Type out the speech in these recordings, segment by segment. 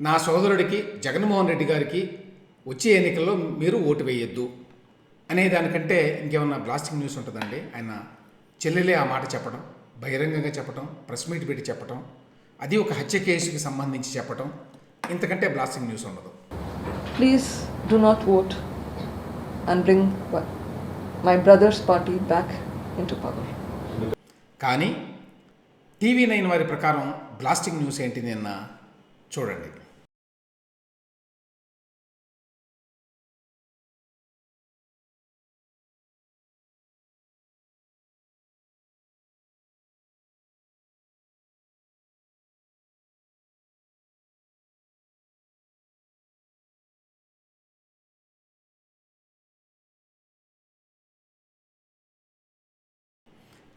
నా సోదరుడికి జగన్మోహన్ రెడ్డి గారికి వచ్చే ఎన్నికల్లో మీరు ఓటు వేయొద్దు అనే దానికంటే ఇంకేమన్నా బ్లాస్టింగ్ న్యూస్ ఉంటుందండి? ఆయన చెల్లెలే ఆ మాట చెప్పడం బహిరంగంగా చెప్పడం ప్రెస్ మీట్ పెట్టి చెప్పడం అది ఒక హత్య కేసుకి సంబంధించి చెప్పడం ఇంతకంటే బ్లాస్టింగ్ న్యూస్ ఉండదు. Do not vote and bring my brother's party back into power. కానీ టీవీ నైన్ వారి ప్రకారం బ్లాస్టింగ్ న్యూస్ ఏంటి నిన్న చూడండి.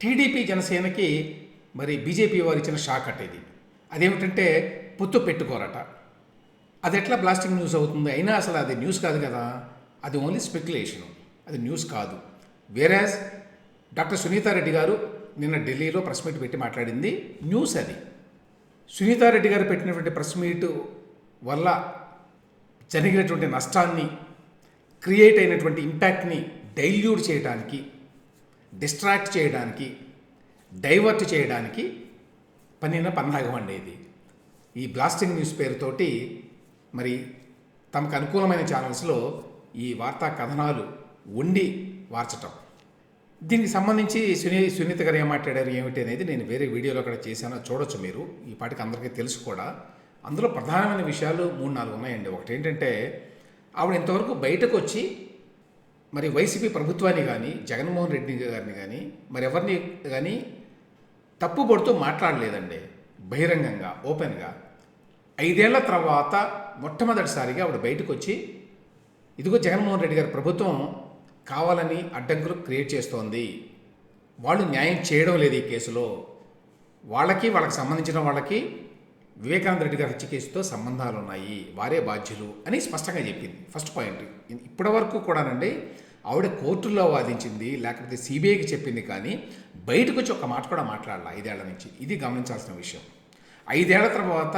టీడీపీ జనసేనకి మరి బీజేపీ వారు ఇచ్చిన షాక్ అట ఇది. అదేమిటంటే పొత్తు పెట్టుకోరట. అది ఎట్లా బ్లాస్టింగ్ న్యూస్ అవుతుంది? అయినా అసలు అది న్యూస్ కాదు కదా. అది ఓన్లీ స్పెక్యులేషన్ అది న్యూస్ కాదు. వేరాజ్ డాక్టర్ సునీతారెడ్డి గారు నిన్న ఢిల్లీలో ప్రెస్ మీట్ పెట్టి మాట్లాడింది న్యూస్ అది. సునీతారెడ్డి గారు పెట్టినటువంటి ప్రెస్ మీట్ వల్ల జరిగినటువంటి నష్టాన్ని క్రియేట్ అయినటువంటి ఇంపాక్ట్ని డైల్యూట్ చేయడానికి డిస్ట్రాక్ట్ చేయడానికి డైవర్ట్ చేయడానికి పనిన పన్నాగం అండి ఇది ఈ బ్లాస్టింగ్ న్యూస్ పేరుతోటి మరి తమకు అనుకూలమైన ఛానల్స్లో ఈ వార్తా కథనాలు ఉండి వార్చటం. దీనికి సంబంధించి సునీ సునీత గారు ఏం మాట్లాడారు ఏమిటి అనేది నేను వేరే వీడియోలో కూడా చేశానో. చూడొచ్చు మీరు. ఈ పాటికి అందరికీ తెలుసు కూడా. అందులో ప్రధానమైన విషయాలు మూడు నాలుగు ఉన్నాయండి. ఒకటి ఏంటంటే ఆవిడ ఇంతవరకు బయటకు వచ్చి మరి వైసీపీ ప్రభుత్వాన్ని కానీ జగన్మోహన్ రెడ్డి గారిని కానీ మరి ఎవరిని కానీ తప్పుపడుతూ మాట్లాడలేదండి. బహిరంగంగా ఓపెన్గా. ఐదేళ్ళ తర్వాత మొట్టమొదటిసారిగా ఆవిడ బయటకు వచ్చి ఇదిగో జగన్మోహన్ రెడ్డి గారి ప్రభుత్వం కావాలని అడ్డంకులు క్రియేట్ చేస్తోంది. వాళ్ళు న్యాయం చేయడం లేదు ఈ కేసులో. వాళ్ళకి వాళ్ళకి సంబంధించిన వాళ్ళకి వివేకానంద రెడ్డి గారి హత్య కేసుతో సంబంధాలు ఉన్నాయి వారే బాధ్యులు అని స్పష్టంగా చెప్పింది. First point. ఇప్పటి వరకు కూడానండి ఆవిడ కోర్టుల్లో వాదించింది లేకపోతే సిబిఐకి చెప్పింది కానీ బయటకు వచ్చి ఒక మాట కూడా మాట్లాడాల ఐదేళ్ళ నుంచి. ఇది గమనించాల్సిన విషయం. ఐదేళ్ళ తర్వాత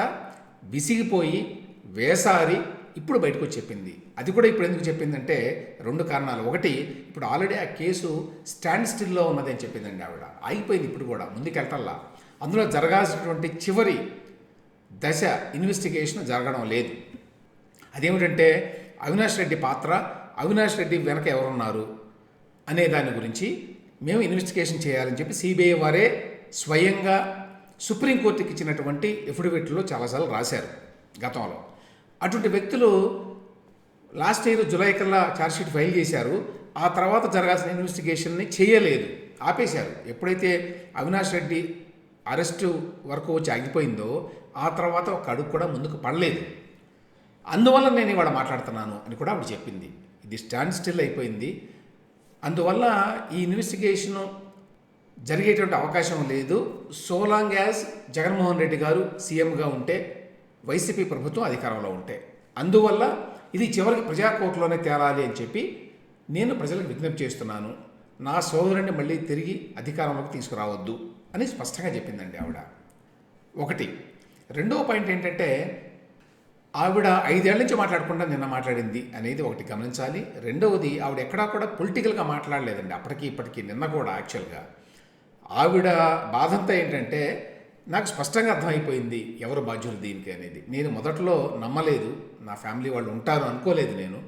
విసిగిపోయి వేసారి ఇప్పుడు బయటకు వచ్చి చెప్పింది. అది కూడా ఇప్పుడు ఎందుకు చెప్పిందంటే రెండు కారణాలు. ఒకటి ఇప్పుడు ఆల్రెడీ ఆ కేసు స్టాండ్ స్టిల్లో ఉన్నది అని చెప్పిందండి ఆవిడ. ఆగిపోయింది ఇప్పుడు కూడా ముందుకెళ్ళటల్లా అందులో జరగాల్సినటువంటి చివరి దశ ఇన్వెస్టిగేషన్ జరగడం లేదు. అదేమిటంటే అవినాష్ రెడ్డి పాత్ర అవినాష్ రెడ్డి వెనక ఎవరున్నారు అనే దాని గురించి మేము ఇన్వెస్టిగేషన్ చేయాలని చెప్పి సిబిఐ వారే స్వయంగా సుప్రీంకోర్టుకి ఇచ్చినటువంటి ఎఫిడవిట్లో చాలాసార్లు రాశారు గతంలో. అటువంటి వ్యక్తులు లాస్ట్ ఇయర్ జులై కల్లా ఛార్జ్షీట్ ఫైల్ చేశారు. ఆ తర్వాత జరగాల్సిన ఇన్వెస్టిగేషన్ని చేయలేదు. ఆపేశారు. ఎప్పుడైతే అవినాష్ రెడ్డి అరెస్టు వరకు వచ్చి ఆగిపోయిందో ఆ తర్వాత ఒక అడుగు కూడా ముందుకు పడలేదు. అందువల్ల నేను ఇవాళ మాట్లాడుతున్నాను అని కూడా ఆవిడ చెప్పింది. ఇది స్టాండ్ స్టిల్ అయిపోయింది. అందువల్ల ఈ ఇన్వెస్టిగేషను జరిగేటువంటి అవకాశం లేదు. సోలాంగ్ యాజ్ జగన్మోహన్ రెడ్డి గారు సీఎంగా ఉంటే వైసీపీ ప్రభుత్వం అధికారంలో ఉంటే. అందువల్ల ఇది చివరికి ప్రజా కోర్టులోనే తేలాలి అని చెప్పి నేను ప్రజలకు విజ్ఞప్తి చేస్తున్నాను. నా సోదరుడిని మళ్ళీ తిరిగి అధికారంలోకి తీసుకురావద్దు అని స్పష్టంగా చెప్పిందండి ఆవిడ. ఒకటి. రెండవ పాయింట్ ఏంటంటే ఆవిడ ఐదేళ్ళ నుంచి మాట్లాడకుండా నిన్న మాట్లాడింది అనేది ఒకటి గమనించాలి. రెండవది ఆవిడ ఎక్కడా కూడా పొలిటికల్గా మాట్లాడలేదండి. అప్పటికి ఇప్పటికీ నిన్న కూడా యాక్చువల్గా. ఆవిడ బాధంతా ఏంటంటే నాకు స్పష్టంగా అర్థమైపోయింది ఎవరు బాధ్యులు దీనికి అనేది. నేను మొదట్లో నమ్మలేదు. నా ఫ్యామిలీ వాళ్ళు ఉంటారు అనుకోలేదు నేను.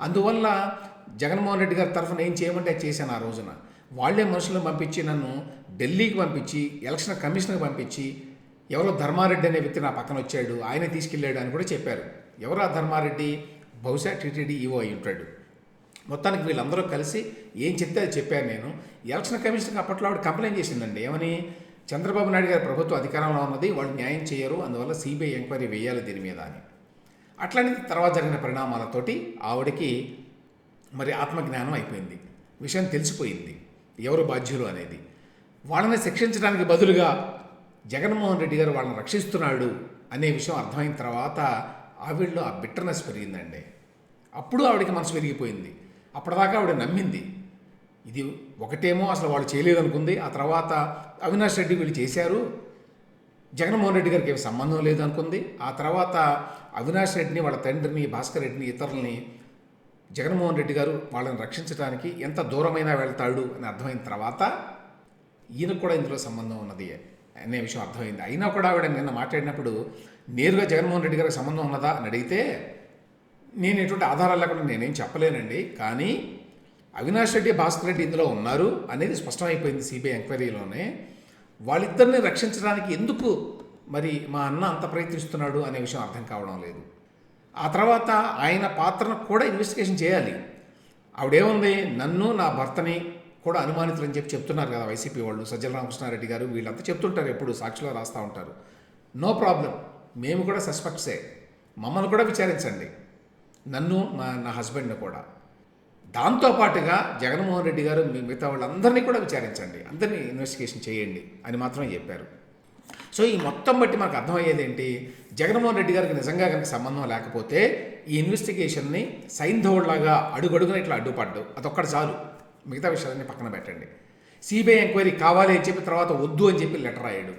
అందువల్ల జగన్మోహన్ రెడ్డి గారి తరఫున ఏం చేయమంటే చేశాను ఆ రోజున. వాళ్ళే మనుషులను పంపించి నన్ను ఢిల్లీకి పంపించి ఎలక్షన్ కమిషన్కి పంపించి ఎవరో ధర్మారెడ్డి అనే వ్యక్తి నా పక్కన వచ్చాడు ఆయన తీసుకెళ్ళాడు అని కూడా చెప్పారు. ఎవరు ఆ ధర్మారెడ్డి? బహుశా టీటీడీ ఈవో అయి ఉంటాడు. మొత్తానికి వీళ్ళందరూ కలిసి ఏం చెప్తే అది చెప్పాను నేను. ఎలక్షన్ కమిషన్కి అప్పట్లో ఆవిడ కంప్లైంట్ చేసిందండి. ఏమని? చంద్రబాబు నాయుడు గారి ప్రభుత్వం అధికారంలో ఉన్నది వాళ్ళు న్యాయం చేయరు అందువల్ల సిబిఐ ఎంక్వైరీ వేయాలి దీని మీద అని. అట్లనే తర్వాత జరిగిన పరిణామాలతోటి ఆవిడకి మరి ఆత్మజ్ఞానం అయిపోయింది. విషయం తెలిసిపోయింది. ఎవరు బాధ్యులు అనేది. వాళ్ళని శిక్షించడానికి బదులుగా జగన్మోహన్ రెడ్డి గారు వాళ్ళని రక్షిస్తున్నాడు అనే విషయం అర్థమైన తర్వాత ఆవిడలో ఆ బిట్టర్నెస్ పెరిగిందండి. అప్పుడు ఆవిడకి మనసు పెరిగిపోయింది అప్పటిదాకా ఆవిడ నమ్మింది. ఇది ఒకటేమో అసలు వాళ్ళు చేయలేదు అనుకుంది ఆ తర్వాత అవినాష్ రెడ్డి వీళ్ళు చేశారు. జగన్మోహన్ రెడ్డి గారికి ఏమి సంబంధం లేదు అనుకుంది. ఆ తర్వాత అవినాష్ రెడ్డిని వాళ్ళ తండ్రిని భాస్కర్ రెడ్డిని ఇతరులని జగన్మోహన్ రెడ్డి గారు వాళ్ళని రక్షించడానికి ఎంత దూరమైనా వెళ్తాడు అని అర్థమైన తర్వాత ఈయనకు కూడా ఇందులో సంబంధం ఉన్నది. అనే విషయం అర్థమైంది. అయినా కూడా ఆవిడ నిన్న మాట్లాడినప్పుడు నేరుగా జగన్మోహన్ రెడ్డి గారికి సంబంధం ఉన్నదా అని అడిగితే నేను ఎటువంటి ఆధారాలు లేకుండా నేనేం చెప్పలేనండి. కానీ అవినాష్ రెడ్డి భాస్కర్ రెడ్డి ఇందులో ఉన్నారు అనేది స్పష్టమైపోయింది సిబిఐ ఎంక్వైరీలోనే. వాళ్ళిద్దరిని రక్షించడానికి ఎందుకు మరి మా అన్న అంత ప్రయత్నిస్తున్నాడు అనే విషయం అర్థం కావడం లేదు. ఆ తర్వాత ఆయన పాత్రను కూడా ఇన్వెస్టిగేషన్ చేయాలి. ఆవిడేముంది? నన్ను నా భర్తని కూడా అనుమానితులని చెప్పి చెప్తున్నారు కదా వైసీపీ వాళ్ళు. సజ్జల రామకృష్ణారెడ్డి గారు వీళ్ళంతా చెప్తుంటారు ఎప్పుడు సాక్షిలో రాస్తూ ఉంటారు. No problem. మేము కూడా సస్పెక్ట్సే. మమ్మల్ని కూడా విచారించండి. నన్ను మా నా హస్బెండ్ని కూడా. దాంతోపాటుగా జగన్మోహన్ రెడ్డి గారు మీ మిగతా వాళ్ళందరినీ కూడా విచారించండి. అందరినీ ఇన్వెస్టిగేషన్ చేయండి అని మాత్రమే చెప్పారు. సో ఈ మొత్తం బట్టి మనకు అర్థమయ్యేది ఏంటి? జగన్మోహన్ రెడ్డి గారికి నిజంగా కనుక సంబంధం లేకపోతే ఈ ఇన్వెస్టిగేషన్ని సైంధవుళ్ళాగా అడుగడుగున ఇట్లా అడ్డుపడ్డు. అదొక్కటి చాలు. మిగతా విషయాలన్నీ పక్కన పెట్టండి. సిబిఐ ఎంక్వైరీ కావాలి అని చెప్పి తర్వాత వద్దు అని చెప్పి లెటర్ రాయాడు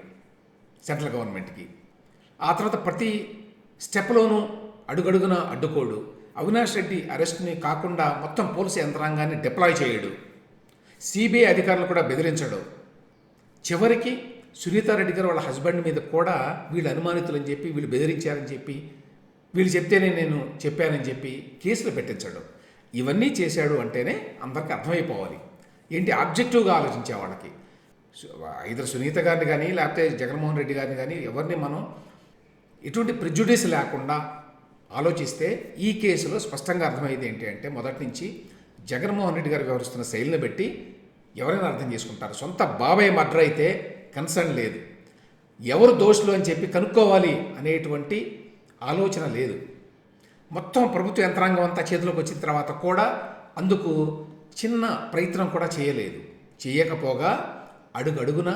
సెంట్రల్ గవర్నమెంట్కి. ఆ తర్వాత ప్రతి స్టెప్లోనూ అడుగడుగున అడ్డుకోడు. అవినాష్ రెడ్డి అరెస్ట్ని కాకుండా మొత్తం పోలీసు యంత్రాంగాన్ని డిప్లాయ్ చేయడు. సిబిఐ అధికారులు కూడా బెదిరించడు. చివరికి సునీతారెడ్డి గారు వాళ్ళ హస్బెండ్ మీద కూడా వీళ్ళు అనుమానితులని చెప్పి వీళ్ళు బెదిరించారని చెప్పి వీళ్ళు చెప్తేనే నేను చెప్పానని చెప్పి కేసులు పెట్టించాడు. ఇవన్నీ చేశాడు అంటేనే అందరికీ అర్థమైపోవాలి. ఏంటి ఆబ్జెక్టివ్గా ఆలోచించే వాళ్ళకి. ఐదరు సునీత గారిని కానీ లేకపోతే జగన్మోహన్ రెడ్డి గారిని కానీ ఎవరిని మనం ఎటువంటి ప్రిజుడిస్ లేకుండా ఆలోచిస్తే ఈ కేసులో స్పష్టంగా అర్థమయ్యేది ఏంటి అంటే మొదటి నుంచి జగన్మోహన్ రెడ్డి గారు వ్యవహరిస్తున్న శైలిని బట్టి ఎవరైనా అర్థం చేసుకుంటారు. సొంత బాబాయ్ మర్డర్ అయితే కన్సర్న్ లేదు. ఎవరు దోషులు అని చెప్పి కనుక్కోవాలి అనేటువంటి ఆలోచన లేదు. మొత్తం ప్రభుత్వ యంత్రాంగం అంతా చేతిలోకి వచ్చిన తర్వాత కూడా అందుకు చిన్న ప్రయత్నం కూడా చేయలేదు. చేయకపోగా అడుగు అడుగున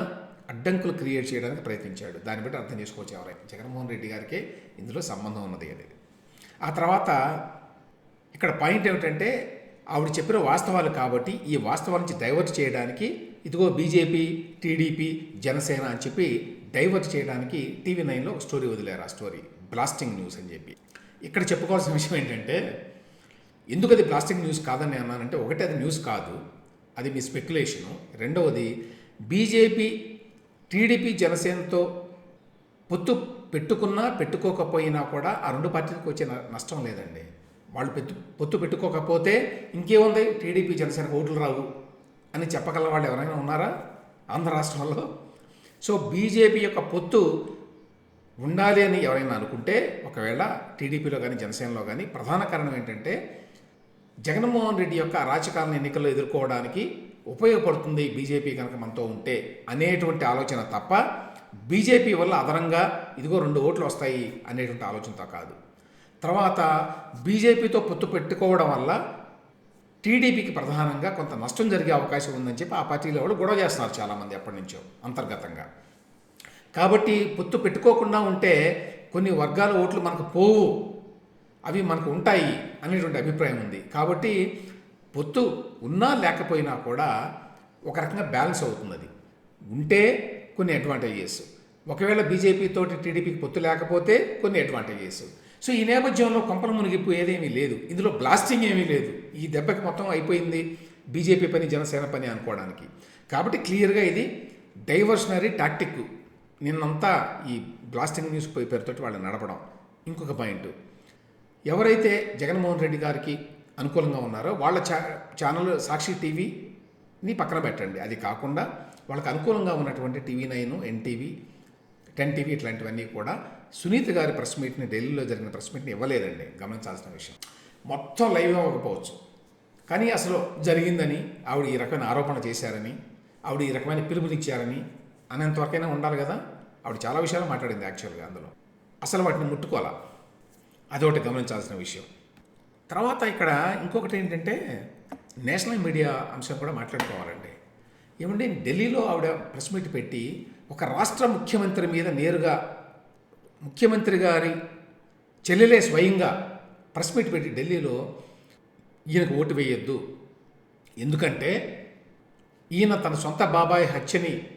అడ్డంకులు క్రియేట్ చేయడానికి ప్రయత్నించాడు. దాన్ని బట్టి అర్థం చేసుకోవచ్చు ఎవరైనా జగన్మోహన్ రెడ్డి గారికి ఇందులో సంబంధం ఉన్నది అనేది. ఆ తర్వాత ఇక్కడ పాయింట్ ఏమిటంటే ఆవిడ చెప్పిన వాస్తవాలు కాబట్టి ఈ వాస్తవాల నుంచి డైవర్ట్ చేయడానికి ఇదిగో బీజేపీ టీడీపీ జనసేన అని చెప్పి డైవర్ట్ చేయడానికి టీవీ నైన్లో ఒక స్టోరీ వదిలేరు ఆ స్టోరీ. బ్లాస్టింగ్ న్యూస్ అని చెప్పి. ఇక్కడ చెప్పుకోవాల్సిన విషయం ఏంటంటే ఎందుకు అది ప్లాస్టిక్ న్యూస్ కాదని నేను అన్నానంటే ఒకటి అది న్యూస్ కాదు అది మీ స్పెక్యులేషను. రెండవది బీజేపీ టీడీపీ జనసేనతో పొత్తు పెట్టుకున్నా పెట్టుకోకపోయినా కూడా ఆ రెండు పార్టీలకు వచ్చే నష్టం లేదండి. వాళ్ళు పెట్టు పొత్తు పెట్టుకోకపోతే ఇంకేముంది? టీడీపీ జనసేనకు ఓట్లు రావు అని చెప్పగల వాళ్ళు ఎవరైనా ఉన్నారా? ఆంధ్ర రాష్ట్రంలో? సో బీజేపీ యొక్క పొత్తు ఉండాలి అని ఎవరైనా అనుకుంటే ఒకవేళ టీడీపీలో కానీ జనసేనలో కానీ ప్రధాన కారణం ఏంటంటే జగన్మోహన్ రెడ్డి యొక్క అరాచకాలను ఎన్నికల్లో ఎదుర్కోవడానికి ఉపయోగపడుతుంది బీజేపీ కనుక మనతో ఉంటే అనేటువంటి ఆలోచన తప్ప బీజేపీ వల్ల అదనంగా ఇదిగో రెండు ఓట్లు వస్తాయి అనేటువంటి ఆలోచనతో కాదు. తర్వాత బీజేపీతో పొత్తు పెట్టుకోవడం వల్ల టీడీపీకి ప్రధానంగా కొంత నష్టం జరిగే అవకాశం ఉందని చెప్పి ఆ పార్టీలో వాళ్ళు గొడవ చేస్తున్నారు చాలామంది ఎప్పటి నుంచో అంతర్గతంగా. కాబట్టి పొత్తు పెట్టుకోకుండా ఉంటే కొన్ని వర్గాల ఓట్లు మనకు పోవు. అవి మనకు ఉంటాయి అనేటువంటి అభిప్రాయం ఉంది. కాబట్టి పొత్తు ఉన్నా లేకపోయినా కూడా ఒక రకంగా బ్యాలెన్స్ అవుతుంది అది. ఉంటే కొన్ని అడ్వాంటేజెస్. ఒకవేళ బీజేపీ తోటి టీడీపీకి పొత్తు లేకపోతే కొన్ని అడ్వాంటేజెస్. సో ఈ నేపథ్యంలో కొంపల మునిగిపోయేదేమీ లేదు. ఇందులో బ్లాస్టింగ్ ఏమీ లేదు. ఈ దెబ్బకి మొత్తం అయిపోయింది బీజేపీ పని జనసేన పని అనుకోవడానికి. కాబట్టి క్లియర్గా ఇది డైవర్షనరీ టాక్టిక్. నిన్నంతా ఈ బ్లాస్టింగ్ న్యూస్ పేరుతోటి వాళ్ళు నడపడం ఇంకొక పాయింట్. ఎవరైతే జగన్మోహన్ రెడ్డి గారికి అనుకూలంగా ఉన్నారో వాళ్ళ ఛా ఛానల్ సాక్షి టీవీని పక్కన పెట్టండి. అది కాకుండా వాళ్ళకి అనుకూలంగా ఉన్నటువంటి TV nine NTV ten TV ఇట్లాంటివన్నీ కూడా సునీత గారి ప్రెస్ మీట్ని ఢిల్లీలో జరిగిన ప్రెస్ మీట్ని ఇవ్వలేదండి. గమనించాల్సిన విషయం. మొత్తం లైవ్ అవ్వకపోవచ్చు. కానీ అసలు జరిగిందని ఆవిడ ఈ రకమైన ఆరోపణ చేశారని ఆవిడ ఈ రకమైన పిలుపునిచ్చారని అనేంతవరకైనా ఉండాలి కదా? ఆవిడ చాలా విషయాలు మాట్లాడింది యాక్చువల్గా అందులో. అసలు వాటిని ముట్టుకోవాలా? అదొకటి గమనించాల్సిన విషయం. తర్వాత ఇక్కడ ఇంకొకటి ఏంటంటే నేషనల్ మీడియా అంశం కూడా మాట్లాడుకోవాలండి. ఏమంటే ఢిల్లీలో ఆవిడ ప్రెస్ మీట్ పెట్టి ఒక రాష్ట్ర ముఖ్యమంత్రి మీద నేరుగా ముఖ్యమంత్రి గారి చెల్లెలే స్వయంగా ప్రెస్ మీట్ పెట్టి ఢిల్లీలో ఈయనకు ఓటు వేయొద్దు. ఎందుకంటే ఈయన తన సొంత బాబాయ్ హత్యని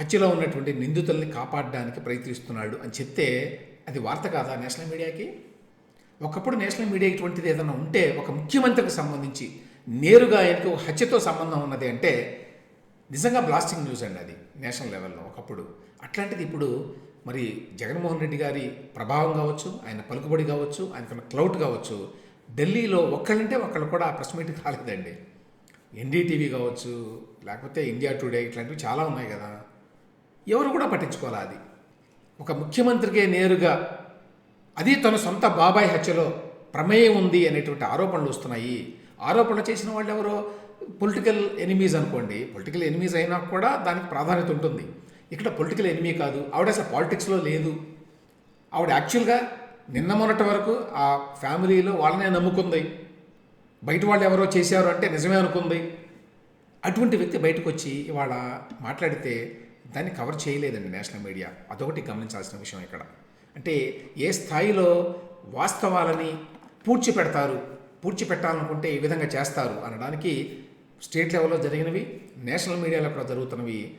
హత్యలో ఉన్నటువంటి నిందితుల్ని కాపాడడానికి ప్రయత్నిస్తున్నాడు అని చెప్తే అది వార్త కాదా నేషనల్ మీడియాకి? ఒకప్పుడు నేషనల్ మీడియా ఇటువంటిది ఏదైనా ఉంటే ఒక ముఖ్యమంత్రికి సంబంధించి నేరుగా ఆయనకి ఒక హత్యతో సంబంధం ఉన్నది అంటే నిజంగా బ్లాస్టింగ్ న్యూస్ అండి అది నేషనల్ లెవెల్లో ఒకప్పుడు. అట్లాంటిది ఇప్పుడు మరి జగన్మోహన్ రెడ్డి గారి ప్రభావం కావచ్చు ఆయన పలుకుబడి కావచ్చు ఆయనకున్న క్లౌట్ కావచ్చు ఢిల్లీలో ఒక్కళ్ళంటే ఒకళ్ళు కూడా ప్రెస్ మీట్కి రాలేదండి. ఎన్డీటీవీ కావచ్చు లేకపోతే ఇండియా టుడే ఇట్లాంటివి చాలా ఉన్నాయి కదా. ఎవరు కూడా పట్టించుకోవాలి అది? ఒక ముఖ్యమంత్రికే నేరుగా అది తన సొంత బాబాయ్ హత్యలో ప్రమేయం ఉంది అనేటువంటి ఆరోపణలు వస్తున్నాయి. ఆరోపణలు చేసిన వాళ్ళు ఎవరో? పొలిటికల్ ఎనిమీస్ అనుకోండి. పొలిటికల్ ఎనిమీస్ అయినా కూడా దానికి ప్రాధాన్యత ఉంటుంది. ఇక్కడ పొలిటికల్ ఎనిమీ కాదు. ఆవిడ అసలు పాలిటిక్స్లో లేదు. ఆవిడ యాక్చువల్గా నిన్న మొన్నటి వరకు ఆ ఫ్యామిలీలో వాళ్ళనే నమ్ముకుంది. బయట వాళ్ళు ఎవరో చేశారు అంటే నిజమే అనుకుంది. అటువంటి వ్యక్తి బయటకు వచ్చి ఇవాళ మాట్లాడితే దాన్ని కవర్ చేయలేదండి నేషనల్ మీడియా. అదొకటి గమనించాల్సిన విషయం ఇక్కడ. అంటే ఏ స్థాయిలో వాస్తవాలని పూడ్చి పెడతారు పూడ్చి పెట్టాలనుకుంటే ఈ విధంగా చేస్తారు అనడానికి స్టేట్ లెవెల్లో జరిగినవి నేషనల్ మీడియాలో కూడా జరుగుతున్నవి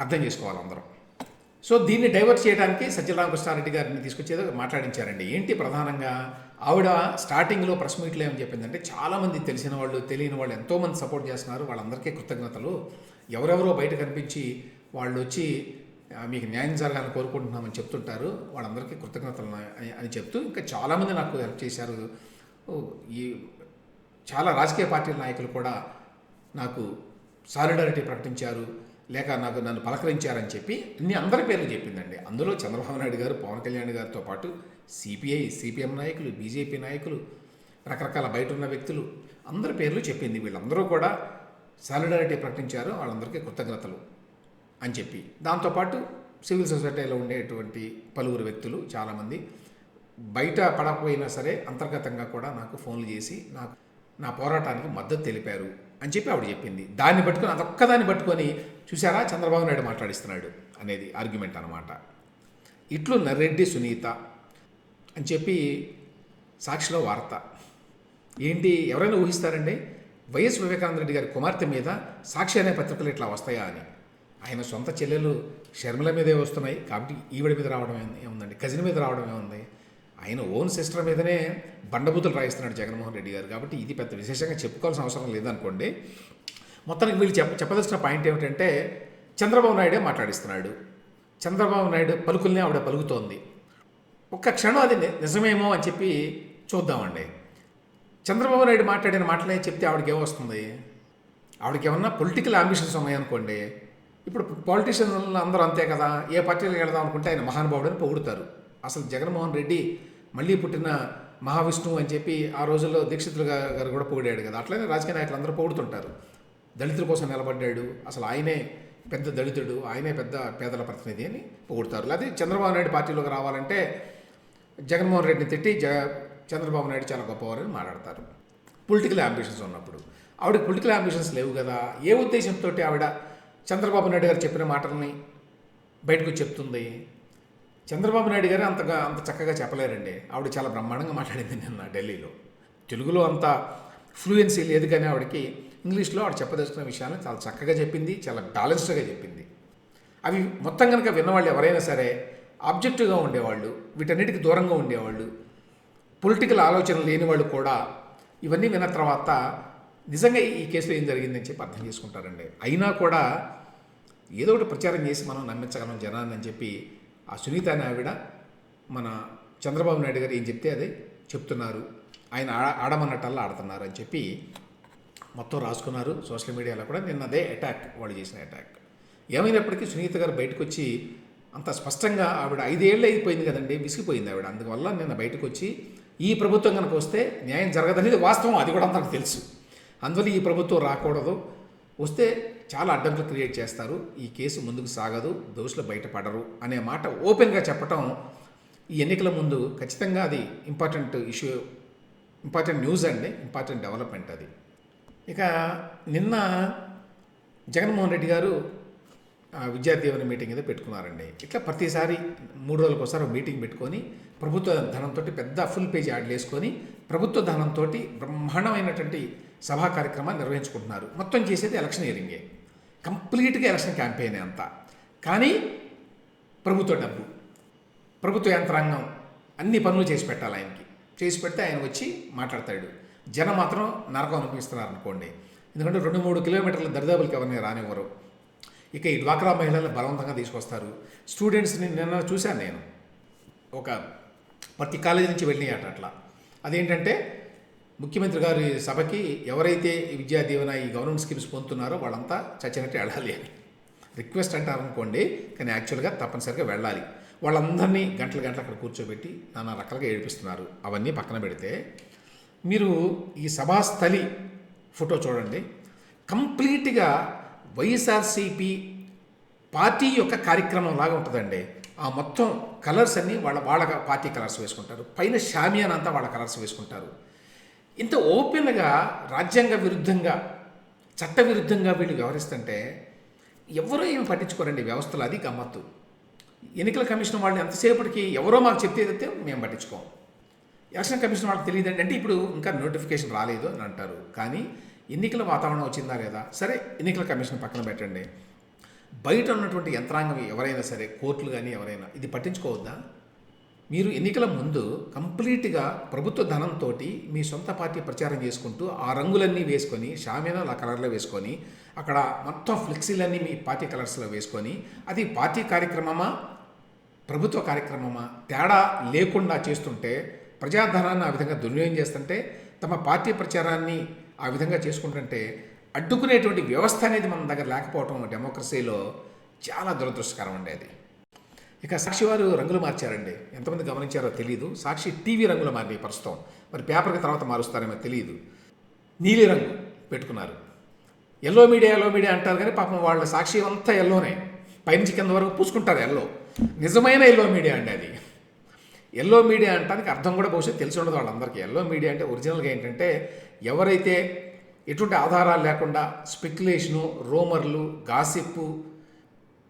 అర్థం చేసుకోవాలి అందరం. సో దీన్ని డైవర్ట్ చేయడానికి సత్యరామకృష్ణారెడ్డి గారిని తీసుకొచ్చేది మాట్లాడించారండి. ఏంటి ప్రధానంగా? ఆవిడ స్టార్టింగ్లో ప్రెస్ మీట్లో ఏమని చెప్పిందంటే చాలామంది తెలిసిన వాళ్ళు తెలియని వాళ్ళు ఎంతోమంది సపోర్ట్ చేస్తున్నారు వాళ్ళందరికీ కృతజ్ఞతలు. ఎవరెవరో బయట కనిపించి వాళ్ళు వచ్చి మీకు న్యాయం జరగాలని కోరుకుంటున్నామని చెప్తుంటారు. వాళ్ళందరికీ కృతజ్ఞతలు అని చెప్తూ ఇంకా చాలామంది నాకు హెల్ప్ చేశారు. ఈ చాలా రాజకీయ పార్టీల నాయకులు కూడా నాకు సాలిడారిటీ ప్రకటించారు. లేక నాకు నన్ను పలకరించారని చెప్పి అన్ని అందరి పేర్లు చెప్పిందండి. అందులో చంద్రబాబు నాయుడు గారు పవన్ కళ్యాణ్ గారితో పాటు సిపిఐ సిపిఎం నాయకులు బీజేపీ నాయకులు రకరకాల బయట ఉన్న వ్యక్తులు అందరి పేర్లు చెప్పింది. వీళ్ళందరూ కూడా సాలిడారిటీ ప్రకటించారు. వాళ్ళందరికీ కృతజ్ఞతలు. అని చెప్పి. దాంతోపాటు సివిల్ సొసైటీలో ఉండేటువంటి పలువురు వ్యక్తులు చాలామంది. బయట పడకపోయినా సరే అంతర్గతంగా కూడా నాకు ఫోన్లు చేసి నాకు నా పోరాటానికి మద్దతు తెలిపారు అని చెప్పి ఆవిడ చెప్పింది. దాన్ని పట్టుకొని అదొక్కదాన్ని పట్టుకొని చూసారా చంద్రబాబు నాయుడు మాట్లాడిస్తున్నాడు అనేది ఆర్గ్యుమెంట్ అనమాట ఇట్లు నర్రెడ్డి సునీత అని చెప్పి సాక్షిలో వార్త. ఏంటి? ఎవరైనా ఊహిస్తారండి? వైఎస్ వివేకానంద రెడ్డి గారి కుమార్తె మీద సాక్షి అనే పత్రికలు ఇట్లా వస్తాయా అని. ఆయన సొంత చెల్లెలు షర్మిల మీదే వస్తున్నాయి కాబట్టి ఈవిడ మీద రావడం ఏముందండి? కజిన్ మీద రావడం ఏముంది? ఆయన ఓన్ సిస్టర్ మీదనే బండబూతులు రాయిస్తున్నాడు జగన్మోహన్ రెడ్డి గారు కాబట్టి ఇది పెద్ద విశేషంగా చెప్పుకోవాల్సిన అవసరం లేదనుకోండి. మొత్తానికి వీళ్ళు చెప్ప చెప్పదలసిన పాయింట్ ఏమిటంటే చంద్రబాబు నాయుడే మాట్లాడిస్తున్నాడు. చంద్రబాబు నాయుడు పలుకుల్ని ఆవిడ పలుకుతోంది. ఒక్క క్షణం అది నిజమేమో అని చెప్పి చూద్దామండి. చంద్రబాబు నాయుడు మాట్లాడిన మాటలే చెప్తే ఆవిడకి ఏమొస్తుంది ఆవిడకి ఏమన్నా పొలిటికల్ అంబిషన్స్ ఉన్నాయనుకోండి ఇప్పుడు పాలిటీషియన్ అందరూ అంతే కదా ఏ పార్టీలకు వెళదాం అనుకుంటే ఆయన మహానుభావుడు అని పొగుడుతారు. అసలు జగన్మోహన్ రెడ్డి మళ్ళీ పుట్టిన మహావిష్ణువు అని చెప్పి ఆ రోజుల్లో దీక్షితులు గారు కూడా పొగిడాడు కదా. అట్లనే రాజకీయ నాయకులు అందరూ పొగుడుతుంటారు. దళితుల కోసం నిలబడ్డాడు. అసలు ఆయనే పెద్ద దళితుడు ఆయనే పెద్ద పేదల ప్రతినిధి అని పొగుడుతారు. లేదా చంద్రబాబు నాయుడు పార్టీలోకి రావాలంటే జగన్మోహన్ రెడ్డిని తిట్టి జ చంద్రబాబు నాయుడు చాలా గొప్పవారని మాట్లాడతారు. పొలిటికల్ అంబిషన్స్ ఉన్నప్పుడు. ఆవిడ పొలిటికల్ అంబిషన్స్ లేవు కదా. ఏ ఉద్దేశంతో ఆవిడ చంద్రబాబు నాయుడు గారు చెప్పిన మాటల్ని బయటకు చెప్తుంది. చంద్రబాబు నాయుడు గారు అంతగా అంత చక్కగా చెప్పలేరండి. ఆవిడ చాలా బ్రహ్మాండంగా మాట్లాడింది నిన్న ఢిల్లీలో. తెలుగులో అంత ఫ్లూయెన్సీ లేదు కానీ ఆవిడకి ఇంగ్లీష్లో ఆవిడ చెప్పదలుచుకున్న విషయాన్ని చాలా చక్కగా చెప్పింది చాలా బ్యాలెన్స్డ్గా చెప్పింది. అవి మొత్తం కనుక విన్నవాళ్ళు ఎవరైనా సరే ఆబ్జెక్టివ్గా ఉండేవాళ్ళు వీటన్నిటికి దూరంగా ఉండేవాళ్ళు పొలిటికల్ ఆలోచన లేని వాళ్ళు కూడా ఇవన్నీ విన్న తర్వాత నిజంగా ఈ కేసులో ఏం జరిగిందని చెప్పి అర్థం చేసుకుంటారండి. అయినా కూడా ఏదో ఒకటి ప్రచారం చేసి మనం నమ్మించగలం జనాన్ని అని చెప్పి ఆ సునీత అనే ఆవిడ మన చంద్రబాబు నాయుడు గారు ఏం చెప్తే అదే చెప్తున్నారు. ఆయన ఆడ ఆడమన్నట్టల్లా ఆడుతున్నారు అని చెప్పి మొత్తం రాసుకున్నారు. సోషల్ మీడియాలో కూడా నిన్న అదే అటాక్ వాళ్ళు చేసిన అటాక్. ఏమైనప్పటికీ సునీత గారు బయటకు వచ్చి అంత స్పష్టంగా ఆవిడ ఐదేళ్ళు అయిపోయింది కదండి విసిగిపోయింది ఆవిడ. అందువల్ల నిన్న బయటకు వచ్చి ఈ ప్రభుత్వం కనుక వస్తే న్యాయం జరగదనేది వాస్తవం అది కూడా అందరికి తెలుసు. అందువల్ల ఈ ప్రభుత్వం రాకూడదు. వస్తే చాలా అడ్డంకులు క్రియేట్ చేస్తారు. ఈ కేసు ముందుకు సాగదు. దోషులు బయటపడరు అనే మాట ఓపెన్గా చెప్పటం ఈ ఎన్నికల ముందు ఖచ్చితంగా అది ఇంపార్టెంట్ ఇష్యూ ఇంపార్టెంట్ న్యూస్ అండి. ఇంపార్టెంట్ డెవలప్మెంట్ అది. ఇక నిన్న జగన్మోహన్ రెడ్డి గారు ఆ, విద్యార్థి దీవెన మీటింగ్ ఏదో పెట్టుకున్నారండి. ఇట్లా ప్రతిసారి మూడు రోజులకు ఒకసారి మీటింగ్ పెట్టుకొని ప్రభుత్వ ధనంతో పెద్ద ఫుల్ పేజ్ యాడ్లు వేసుకొని ప్రభుత్వ ధనంతో బ్రహ్మాండమైనటువంటి సభా కార్యక్రమాన్ని నిర్వహించుకుంటున్నారు. మొత్తం చేసేది ఎలక్షన్ కంప్లీట్గా ఎలక్షన్ క్యాంపెయిన్ అంతా. కానీ ప్రభుత్వ డబ్బు ప్రభుత్వ యంత్రాంగం అన్ని పనులు చేసి పెట్టాలి ఆయనకి. చేసి పెడితే ఆయన వచ్చి మాట్లాడతాడు. జనం మాత్రం నరకం అనిపిస్తున్నారు అనుకోండి ఎందుకంటే రెండు మూడు కిలోమీటర్ల దరిదాపులకి ఎవరిని రానివ్వరు. ఇక ఈ డ్వాక్రా మహిళలను బలవంతంగా తీసుకొస్తారు. స్టూడెంట్స్ని నిన్న చూశాను నేను. ఒక ప్రతి కాలేజీ నుంచి వెళ్ళినాయట అట్లా. అదేంటంటే ముఖ్యమంత్రి గారి సభకి ఎవరైతే ఈ విద్యా దీవెన ఈ గవర్నమెంట్ స్కీమ్స్ పొందుతున్నారో వాళ్ళంతా చచ్చినట్టు వెళ్ళాలి అని. రిక్వెస్ట్ అంటారు అనుకోండి కానీ యాక్చువల్గా తప్పనిసరిగా వెళ్ళాలి. వాళ్ళందరినీ గంటల గంటలు అక్కడ కూర్చోబెట్టి నానా రకాలుగా ఏడిపిస్తున్నారు. అవన్నీ పక్కన పెడితే మీరు ఈ సభాస్థలి ఫోటో చూడండి. కంప్లీట్గా వైఎస్ఆర్సీపీ పార్టీ యొక్క కార్యక్రమం లాగా ఉంటుందండి. ఆ మొత్తం కలర్స్ అన్నీ వాళ్ళ వాళ్ళ పార్టీ కలర్స్ వేసుకుంటారు. పైన షామియాన్ అంతా వాళ్ళ కలర్స్ వేసుకుంటారు. ఇంత ఓపెన్గా రాజ్యాంగ విరుద్ధంగా చట్ట విరుద్ధంగా వీళ్ళు వ్యవహరిస్తుంటే ఎవరో ఏమి పట్టించుకోరండి వ్యవస్థలు? అది గమ్మత్తు. ఎన్నికల కమిషన్ వాళ్ళని ఎంతసేపటికి ఎవరో మాకు చెప్తే మేము పట్టించుకోం. ఎలక్షన్ కమిషన్ వాళ్ళకి తెలియదండి. అంటే ఇప్పుడు ఇంకా నోటిఫికేషన్ రాలేదు అని అంటారు. కానీ ఎన్నికల వాతావరణం వచ్చిందా లేదా? సరే ఎన్నికల కమిషన్ పక్కన పెట్టండి. బయట ఉన్నటువంటి యంత్రాంగం ఎవరైనా సరే కోర్టులు కానీ ఎవరైనా ఇది పట్టించుకోవద్దా? మీరు ఎన్నికల ముందు కంప్లీట్గా ప్రభుత్వ ధనంతో మీ సొంత పార్టీ ప్రచారం చేసుకుంటూ ఆ రంగులన్నీ వేసుకొని షామీనాలు ఆ కలర్లో వేసుకొని అక్కడ మొత్తం ఫ్లెక్సీలన్నీ మీ పార్టీ కలర్స్లో వేసుకొని అది పార్టీ కార్యక్రమమా ప్రభుత్వ కార్యక్రమమా తేడా లేకుండా చేస్తుంటే ప్రజాధనాన్ని ఆ విధంగా దుర్వినియోగం చేస్తుంటే తమ పార్టీ ప్రచారాన్ని ఆ విధంగా చేసుకుంటుంటే అడ్డుకునేటువంటి వ్యవస్థ అనేది మన దగ్గర లేకపోవటం డెమోక్రసీలో చాలా దురదృష్టకరం ఉండేది ఇక సాక్షి వారు రంగులు మార్చారండి. ఎంతమంది గమనించారో తెలియదు సాక్షి టీవీ రంగులు మారి ప్రస్తుతం మరి పేపర్కి తర్వాత మారుస్తారేమో తెలియదు నీలి రంగు పెట్టుకున్నారు. ఎల్లో మీడియా ఎల్లో మీడియా అంటారు కానీ పాపం వాళ్ళ సాక్షి అంతా ఎల్లోనే. పైనుంచి కింద వరకు పూసుకుంటారు ఎల్లో. నిజమైన ఎల్లో మీడియా అండి అది. ఎల్లో మీడియా అంటానికి అర్థం కూడా బహుశా తెలిసి ఉండదు వాళ్ళందరికీ. ఎల్లో మీడియా అంటే ఒరిజినల్గా ఏంటంటే ఎవరైతే ఎటువంటి ఆధారాలు లేకుండా స్పెక్యులేషను రోమర్లు గాసిప్పు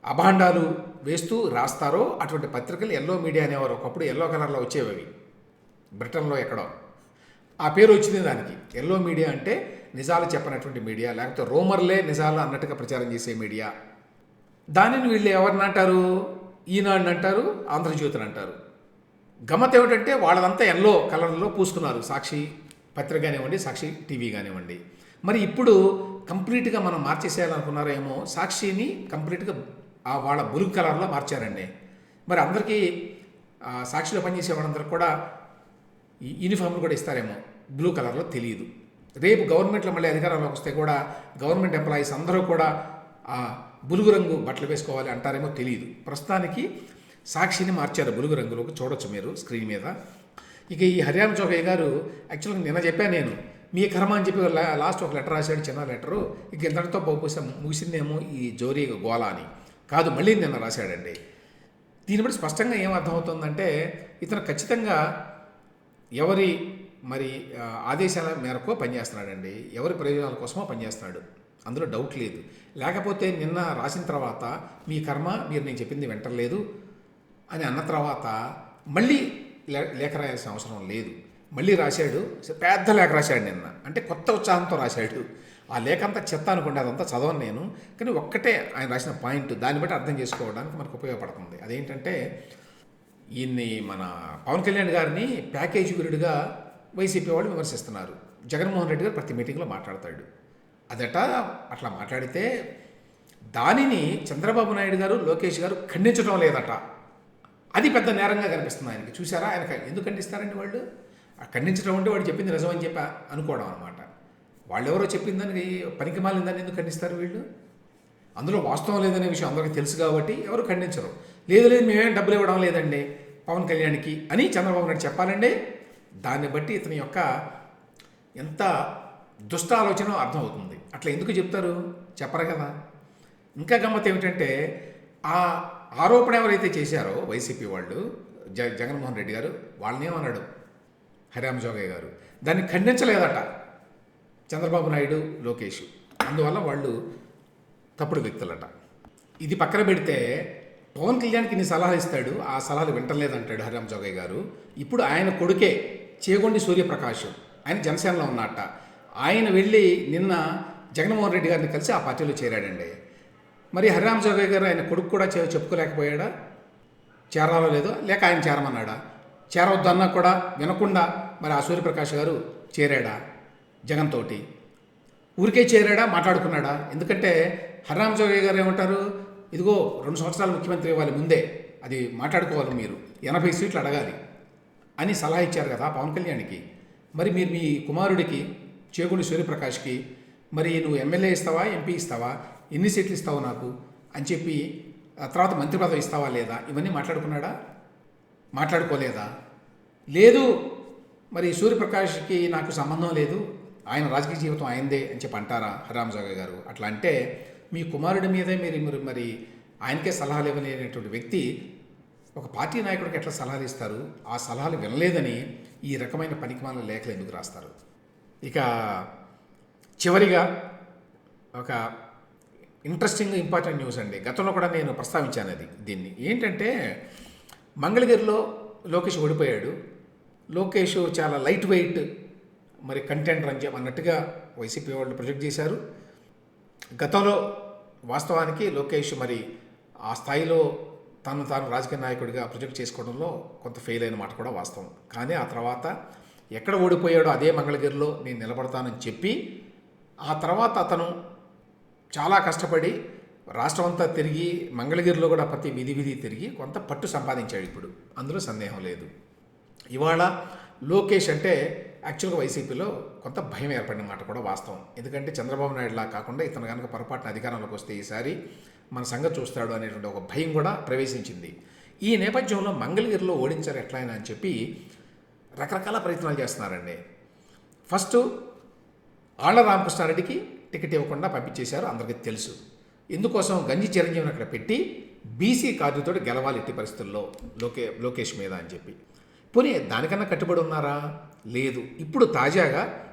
అభాండాలు వేస్తూ రాస్తారో అటువంటి పత్రికలు ఎల్లో మీడియా అనేవారు ఒకప్పుడు ఎల్లో కలర్లో వచ్చేవి అవి బ్రిటన్లో ఎక్కడో. ఆ పేరు వచ్చింది దానికి. ఎల్లో మీడియా అంటే నిజాలు చెప్పనటువంటి మీడియా లేకపోతే రోమర్లే నిజాలు అన్నట్టుగా ప్రచారం చేసే మీడియా. దానిని వీళ్ళు ఎవరిని అంటారు? ఈనాడుని అంటారు? ఆంధ్రజ్యోతిని అంటారు. గమ్మత్ ఏమిటంటే వాళ్ళదంతా ఎల్లో కలర్లో పూసుకున్నారు. సాక్షి పత్రిక కానివ్వండి సాక్షి టీవీ కానివ్వండి. మరి ఇప్పుడు కంప్లీట్గా మనం మార్చేసేయాలనుకున్నారేమో సాక్షిని కంప్లీట్గా ఆ వాళ్ళ బులుగు కలర్లో మార్చారండి. మరి అందరికీ సాక్షిలో పనిచేసే వాళ్ళందరూ కూడా ఈ యూనిఫామ్లు కూడా ఇస్తారేమో. బ్లూ కలర్లో తెలియదు రేపు గవర్నమెంట్లో మళ్ళీ అధికారంలోకి వస్తే కూడా గవర్నమెంట్ ఎంప్లాయీస్ అందరూ కూడా ఆ బులుగు రంగు బట్టలు వేసుకోవాలి అంటారేమో తెలియదు ప్రస్తుతానికి సాక్షిని మార్చారు బులుగు రంగులోకి. చూడొచ్చు మీరు స్క్రీన్ మీద. ఇక ఈ హరియాణ చౌకయ్య గారు యాక్చువల్గా నిన్న చెప్పాను నేను మీ కర్మ అని చెప్పి లాస్ట్ ఒక లెటర్ రాశాడు చిన్న లెటరు. ఇక ఇంతటితో బహుశా ముగిసిందేమో ఈ జోరీ గోళ అని. కాదు మళ్ళీ నిన్న రాశాడండి. దీన్ని బట్టి స్పష్టంగా ఏం అర్థమవుతుందంటే ఇతను ఖచ్చితంగా ఎవరి మరి ఆదేశాల మేరకు పనిచేస్తున్నాడండి. ఎవరి ప్రయోజనాల కోసమో పనిచేస్తున్నాడు. అందులో డౌట్ లేదు. లేకపోతే నిన్న రాసిన తర్వాత మీ కర్మ మీరు నేను చెప్పింది వింటలేదు అని అన్న తర్వాత మళ్ళీ లే- లేఖ రాయాల్సిన అవసరం లేదు. మళ్ళీ రాశాడు పెద్ద లేఖ రాశాడు నిన్న. అంటే కొత్త ఉత్సాహంతో రాశాడు. ఆ లేఖ అంతా చెత్త అనుకోండి అదంతా చదవను నేను. కానీ ఒక్కటే ఆయన రాసిన పాయింట్ దాన్ని బట్టి అర్థం చేసుకోవడానికి మనకు ఉపయోగపడుతుంది. అదేంటంటే ఈయన్ని మన పవన్ కళ్యాణ్ గారిని ప్యాకేజీ గురుడిగా వైసీపీ వాళ్ళు విమర్శిస్తున్నారు. జగన్మోహన్ రెడ్డి గారు ప్రతి మీటింగ్లో మాట్లాడతాడు. అదట అట్లా మాట్లాడితే దానిని చంద్రబాబు నాయుడు గారు లోకేష్ గారు ఖండించడం లేదట. అది పెద్ద నేరంగా కనిపిస్తుంది ఆయనకి. చూసారా ఆయన ఎందుకు ఖండిస్తారండి వాళ్ళు? ఆ ఖండించడం అంటే వాడు చెప్పింది నిజం అని చెప్పి అనుకోవడం అనమాట వాళ్ళెవరో చెప్పిందని పనికి మాలిందని ఎందుకు ఖండిస్తారు వీళ్ళు? అందులో వాస్తవం లేదనే విషయం అందరికీ తెలుసు కాబట్టి ఎవరు ఖండించరు. లేదు లేదు మేమేం డబ్బులు ఇవ్వడం లేదండి పవన్ కళ్యాణ్కి అని చంద్రబాబు నాయుడు చెప్పాలండి. దాన్ని బట్టి ఇతని యొక్క ఎంత దుష్ట ఆలోచన అర్థమవుతుంది. అట్లా ఎందుకు చెప్తారు? చెప్పరు కదా. ఇంకా గమ్మత్ ఏమిటంటే ఆ ఆరోపణ ఎవరైతే చేశారో వైసీపీ వాళ్ళు జ జగన్మోహన్ రెడ్డి గారు వాళ్ళని ఏమన్నాడు హరిరామ్ జోగయ్య గారు. దాన్ని ఖండించలేదట. చంద్రబాబు నాయుడు లోకేష్. అందువల్ల వాళ్ళు తప్పుడు వ్యక్తులట. ఇది పక్కన పెడితే పవన్ కళ్యాణ్కి ఇన్ని సలహాలు ఇస్తాడు ఆ సలహాలు వింటలేదంటాడు హరిరామ్ జోగయ్య గారు. ఇప్పుడు ఆయన కొడుకే చేగొండి సూర్యప్రకాష్. ఆయన జనసేనలో ఉన్నట్ట ఆయన వెళ్ళి నిన్న జగన్మోహన్ రెడ్డి గారిని కలిసి ఆ పార్టీలో చేరాడండి. మరి హరిరామ్ జోగయ్య గారు ఆయన కొడుకు కూడా చెప్పుకోలేకపోయాడా? చేరాలో లేదో? లేక ఆయన చేరమన్నాడా? చేరవద్దన్నా కూడా వినకుండా మరి ఆ సూర్యప్రకాష్ గారు చేరాడా? జగన్ తోటి ఊరికే చేరాడా? మాట్లాడుకున్నాడా? ఎందుకంటే హర్రామ్ జోగయ్య గారు ఏమంటారు? ఇదిగో రెండు సంవత్సరాలు ముఖ్యమంత్రి ఇవ్వాలి ముందే. అది మాట్లాడుకోవాలి మీరు. ఎనభై సీట్లు అడగాలి అని సలహా ఇచ్చారు కదా పవన్ కళ్యాణ్కి. మరి మీరు మీ కుమారుడికి చేగుడి సూర్యప్రకాష్కి మరి నువ్వు ఎమ్మెల్యే ఇస్తావా ఎంపీ ఇస్తావా? ఎన్ని సీట్లు ఇస్తావు నాకు? అని చెప్పి ఆ తర్వాత మంత్రి పదవి ఇస్తావా లేదా? ఇవన్నీ మాట్లాడుకున్నాడా? మాట్లాడుకోలేదా? లేదు. మరి సూర్యప్రకాష్కి నాకు సంబంధం లేదు. ఆయన రాజకీయ జీవితం ఆయనదే అని చెప్పి అంటారా హరిరామ్ గారు. అట్లా అంటే మీ కుమారుడి మీదే మీరు మరి మరి ఆయనకే సలహాలు ఇవ్వలేనటువంటి వ్యక్తి ఒక పార్టీ నాయకుడికి ఎట్లా సలహాలు ఇస్తారు? ఆ సలహాలు వినలేదని ఈ రకమైన పనికిమాల లేఖలు ఎందుకు రాస్తారు? ఇక చివరిగా ఒక ఇంట్రెస్టింగ్ ఇంపార్టెంట్ న్యూస్ అండి. గతంలో కూడా నేను ప్రస్తావించాను అది దీన్ని. ఏంటంటే మంగళగిరిలో లోకేష్ ఓడిపోయాడు. లోకేష్ చాలా లైట్ వెయిట్ మరి కంటెంట్ అని చెప్పి అన్నట్టుగా వైసీపీ వాళ్ళు ప్రొజెక్ట్ చేశారు. గతంలో వాస్తవానికి లోకేష్ మరి ఆ స్థాయిలో తను తాను రాజకీయ నాయకుడిగా ప్రొజెక్ట్ చేసుకోవడంలో కొంత ఫెయిల్ అయిన మాట కూడా వాస్తవం. కానీ ఆ తర్వాత ఎక్కడ ఓడిపోయాడో అదే మంగళగిరిలో నేను నిలబడతానని చెప్పి ఆ తర్వాత అతను చాలా కష్టపడి రాష్ట్రం అంతా తిరిగి మంగళగిరిలో కూడా ప్రతి విధి విధి తిరిగి కొంత పట్టు సంపాదించాడు ఇప్పుడు. అందులో సందేహం లేదు. ఇవాళ లోకేష్ అంటే యాక్చువల్గా వైసీపీలో కొంత భయం ఏర్పడిన మాట కూడా వాస్తవం. ఎందుకంటే చంద్రబాబు నాయుడులా కాకుండా ఇతను కనుక పొరపాటున అధికారంలోకి వస్తే ఈసారి మన సంగతి చూస్తాడు అనేటువంటి ఒక భయం కూడా ప్రవేశించింది. ఈ నేపథ్యంలో మంగళగిరిలో ఓడించారు ఎట్లయినా అని చెప్పి రకరకాల ప్రయత్నాలు చేస్తున్నారండి. ఫస్ట్ ఆళ్ళ రామకృష్ణారెడ్డికి టికెట్ ఇవ్వకుండా పంపించేశారు అందరికీ తెలుసు. ఇందుకోసం గంజి చిరంజీవిని అక్కడ పెట్టి బీసీ కార్డుతో గెలవాలి ఎట్టి పరిస్థితుల్లో లోకే లోకేష్ మీద అని చెప్పి. పోనీ దానికన్నా కట్టుబడి ఉన్నారా? లేదు. ఇప్పుడు తాజాగా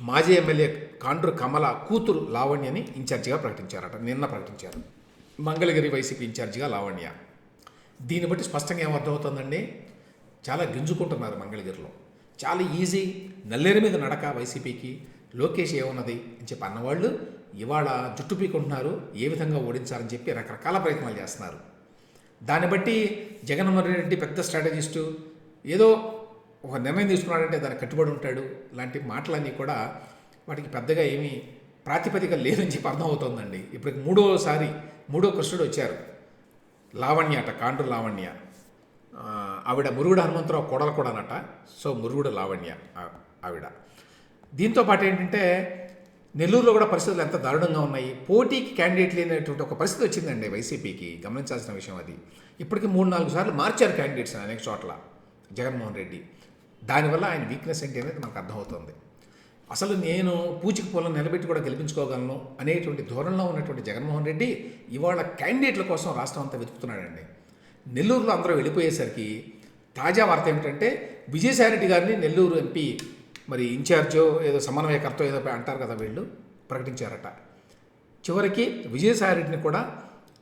మాజీ ఎమ్మెల్యే కాండ్రు కమల కూతురు లావణ్యని ఇన్ఛార్జిగా ప్రకటించారట. నిన్న ప్రకటించారు. మంగళగిరి వైసీపీ ఇన్ఛార్జిగా లావణ్య. దీన్ని బట్టి స్పష్టంగా ఏమర్థమవుతుందండి చాలా గింజుకుంటున్నారు మంగళగిరిలో. చాలా ఈజీ. నల్లేరు మీద నడక వైసీపీకి. లోకేష్ ఏమున్నది అని చెప్పి అన్నవాళ్ళు ఇవాళ జుట్టు పీకుంటున్నారు. ఏ విధంగా ఓడించాలని చెప్పి రకరకాల ప్రయత్నాలు చేస్తున్నారు. దాన్ని బట్టి జగన్మోహన్ రెడ్డి పెద్ద స్ట్రాటజిస్టు. ఏదో ఒక నిర్ణయం తీసుకున్నాడంటే దానికి కట్టుబడి ఉంటాడు. లాంటి మాటలన్నీ కూడా వాటికి పెద్దగా ఏమీ ప్రాతిపదిక లేదని చెప్పి అర్థమవుతోందండి. ఇప్పటికి మూడోసారి మూడో కృష్ణుడు వచ్చారు. లావణ్య అట కాండ్రు లావణ్య ఆవిడ మురుగుడు హనుమంతరావు కోడలు కూడానట సో మురుగుడు లావణ్య ఆవిడ. దీంతో పాటు ఏంటంటే నెల్లూరులో కూడా పరిస్థితులు ఎంత దారుణంగా ఉన్నాయి. పోటీకి క్యాండిడేట్ లేనటువంటి ఒక పరిస్థితి వచ్చిందండి వైసీపీకి. గమనించాల్సిన విషయం అది. ఇప్పటికి మూడు నాలుగు సార్లు మార్చారు క్యాండిడేట్స్ అనేక చోట్ల. జగన్మోహన్ రెడ్డి. దానివల్ల ఆయన వీక్నెస్ ఏంటి అనేది మనకు అర్థమవుతుంది. అసలు నేను పూచికి పొలం నిలబెట్టి కూడా గెలిపించుకోగలను అనేటువంటి ధోరణిలో ఉన్నటువంటి జగన్మోహన్ రెడ్డి ఇవాళ క్యాండిడేట్ల కోసం రాష్ట్రం అంతా వెతుకుతున్నాడండి. నెల్లూరులో అందరూ వెళ్ళిపోయేసరికి తాజా వార్త ఏమిటంటే విజయసాయిరెడ్డి గారిని నెల్లూరు ఎంపీ మరి ఇన్ఛార్జో ఏదో సమన్వయకర్త ఏదో అంటారు కదా వీళ్ళు ప్రకటించారట. చివరికి విజయసాయిరెడ్డిని కూడా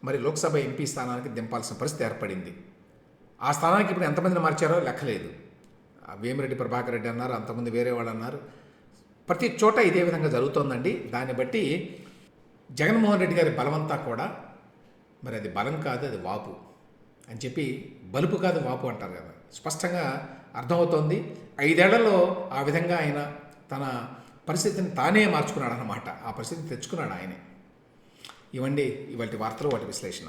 మరి లోక్సభ ఎంపీ స్థానానికి దింపాల్సిన పరిస్థితి ఏర్పడింది. ఆ స్థానానికి ఇప్పుడు ఎంతమందిని మార్చారో లెక్కలేదు. ఆ వేమిరెడ్డి ప్రభాకర్ రెడ్డి అన్నారు అంతమంది వేరే వాళ్ళు అన్నారు. ప్రతి చోట ఇదే విధంగా జరుగుతోందండి. దాన్ని బట్టి జగన్మోహన్ రెడ్డి గారి బలమంతా కూడా మరి అది బలం కాదు అది వాపు అని చెప్పి బలుపు కాదు వాపు అంటారు కదా. స్పష్టంగా అర్థమవుతోంది. ఐదేళ్ళలో ఆ విధంగా ఆయన తన పరిస్థితిని తానే మార్చుకున్నాడు అన్నమాట ఆ పరిస్థితిని తెచ్చుకున్నాడు ఆయనే. ఇవ్వండి ఇవాటి వార్తలు వాటి విశ్లేషణ.